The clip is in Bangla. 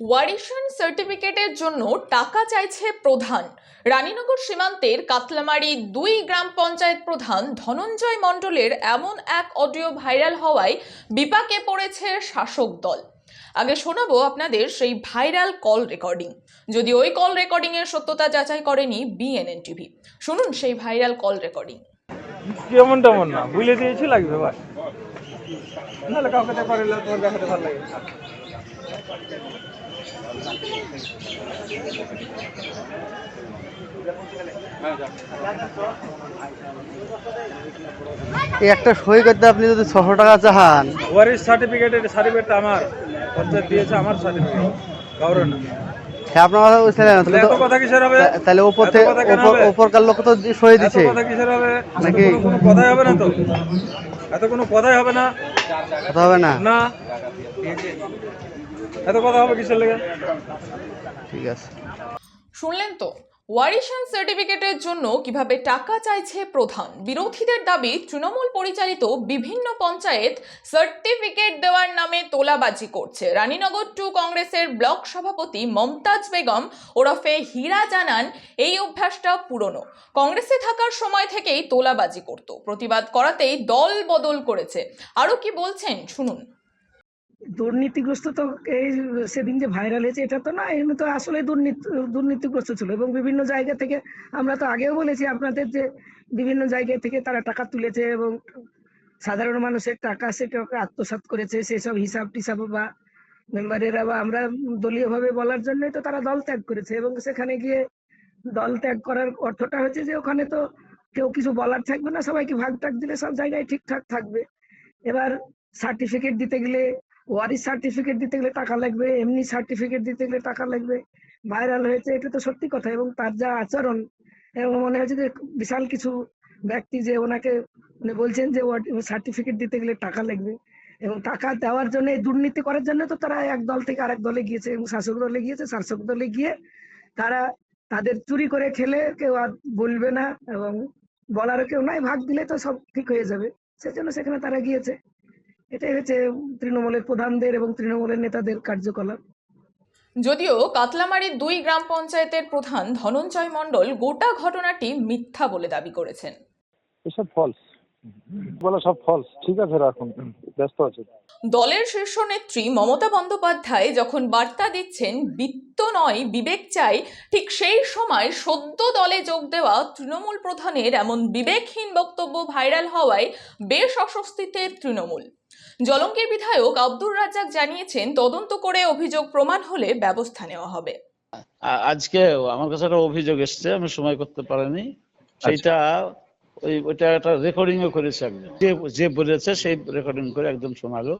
ওয়ারিশন সার্টিফিকেটের জন্য টাকা চাইছে প্রধান। রানীনগর সীমান্তের কাতলামারি দুই গ্রাম পঞ্চায়েত প্রধান ধনঞ্জয় মণ্ডলের এমন এক অডিও ভাইরাল হওয়ায় বিপাকে পড়েছে শাসক দল। আগে শোনাবো আপনাদের সেই ভাইরাল কল রেকর্ডিং। যদি ওই কল রেকর্ডিং এর সত্যতা যাচাই করেনি বিএনএন টিভি। শুনুন সেই ভাইরাল কল রেকর্ডিং। কেমন তেমন না বুঝলে দিয়েছি লাগবে নাহলে কাউকে দেখা করে তোমার দেখাতে ভালো লাগে। একটা সই করতে আপনি যদি ছশো টাকা চাহান ওয়ারিস সার্টিফিকেটের সার্টিফিকেট আমার। পঞ্চায়েত দিয়েছে আমার সার্টিফিকেট কারও আপনার কথা কথা কিসের হবে? তাহলে উপর থেকে লোক তো সই দিছে। কথা কিসের হবে? নাকি? কোনো- কোনো কথাই হবে না তো? এত কোনো কথাই হবে না? কথা হবে না। না? এত কথা হবে কিসের লেগে? ঠিক আছে। শুনলেন তো? ওয়ারিশন সার্টিফিকেটের জন্য কীভাবে টাকা চাইছে প্রধান? বিরোধীদের দাবি তৃণমূল পরিচালিত বিভিন্ন পঞ্চায়েত সার্টিফিকেট দেওয়ার নামে তোলাবাজি করছে। রানীনগর টু কংগ্রেসের ব্লক সভাপতি মমতাজ বেগম ওরফে হীরা জানান এই অভ্যাসটা পুরনো। কংগ্রেসে থাকার সময় থেকেই তোলাবাজি করত। প্রতিবাদ করাতেই দল বদল করেছে। আরও কি বলছেন? শুনুন। দুর্নীতিগ্রস্ত তো এই সেদিন যে ভাইরাল হয়েছে, এটা তো না এমনি তো আসলে দুর্নীতি, দুর্নীতিগ্রস্ত ছিল। এবং বিভিন্ন জায়গা থেকে আমরা তো আগেও বলেছি আপনাদের যে বিভিন্ন জায়গা থেকে তারা টাকা তুলেছে এবং সাধারণ মানুষের টাকা সেটাকে আত্মসাৎ করেছে, সেসব হিসাব টিসাব বা মেম্বারেরা বা আমরা দলীয়ভাবে বলার জন্যই তো তারা দল ত্যাগ করেছে। এবং সেখানে গিয়ে দল ত্যাগ করার অর্থটা হচ্ছে যে ওখানে তো কেউ কিছু বলার থাকবে না, সবাইকে ভাগ টাগ দিলে সব জায়গায় ঠিকঠাক থাকবে। এবার সার্টিফিকেট দিতে গেলে ওয়ারিস সার্টিফিকেট দিতে গেলে টাকা লাগবে, এমনি সার্টিফিকেট দিতে গেলে টাকা লাগবে। ভাইরাল হয়েছে, এটা তো সত্যি কথা এবং তার যা আচরণ, এবং মনে হয়েছে যে বিশাল কিছু ব্যক্তি যে ওনাকে মানে বলছেন যে সার্টিফিকেট দিতে গেলে টাকা লাগবে, এবং টাকা দেওয়ার জন্য দুর্নীতি করার জন্য তো তারা এক দল থেকে আরেক দলে গিয়েছে, এবং শাসক দলে গিয়েছে, শাসক দলে গিয়ে তারা তাদের চুরি করে খেলে কেউ আর বলবে না, এবং বলারও কেউ নাই, ভাগ দিলে তো সব ঠিক হয়ে যাবে। সেজন্য সেখানে তারা গিয়েছে। এটাই হচ্ছে তৃণমূলের প্রধানদের এবং তৃণমূলের নেতাদের কার্যকলাপ। যদিও কাতলামারির দুই গ্রাম পঞ্চায়েতের প্রধান ধনঞ্জয় মণ্ডল গোটা ঘটনাটি মিথ্যা বলে দাবি করেছেন। এসব ফলস বলে সব ফলস ঠিক আছে রাখুন। ব্যস্ত আছে। দলের শীর্ষ নেত্রী মমতা বন্দ্যোপাধ্যায় যখন বার্তা দিচ্ছেন বিত্ত নয় বিবেক চাই ঠিক সেই সময় সদ্য দলে যোগ দেওয়া তৃণমূল প্রধানের এমন বিবেকহীন বক্তব্য ভাইরাল হওয়ায় বেশ অস্বস্তিতে তৃণমূল। জলঙ্গির বিধায়ক আব্দুর রাজ্জাক জানিয়েছেন তদন্ত করে অভিযোগ প্রমাণ হলে ব্যবস্থা নেওয়া হবে। আজকে আমার কাছে একটা অভিযোগ এসছে আমি সময় করতে পারিনি। সেটা ওই ওইটা একটা রেকর্ডিংও করেছে একজন যে যে বলেছে সেই রেকর্ডিং করে একদম শোনালো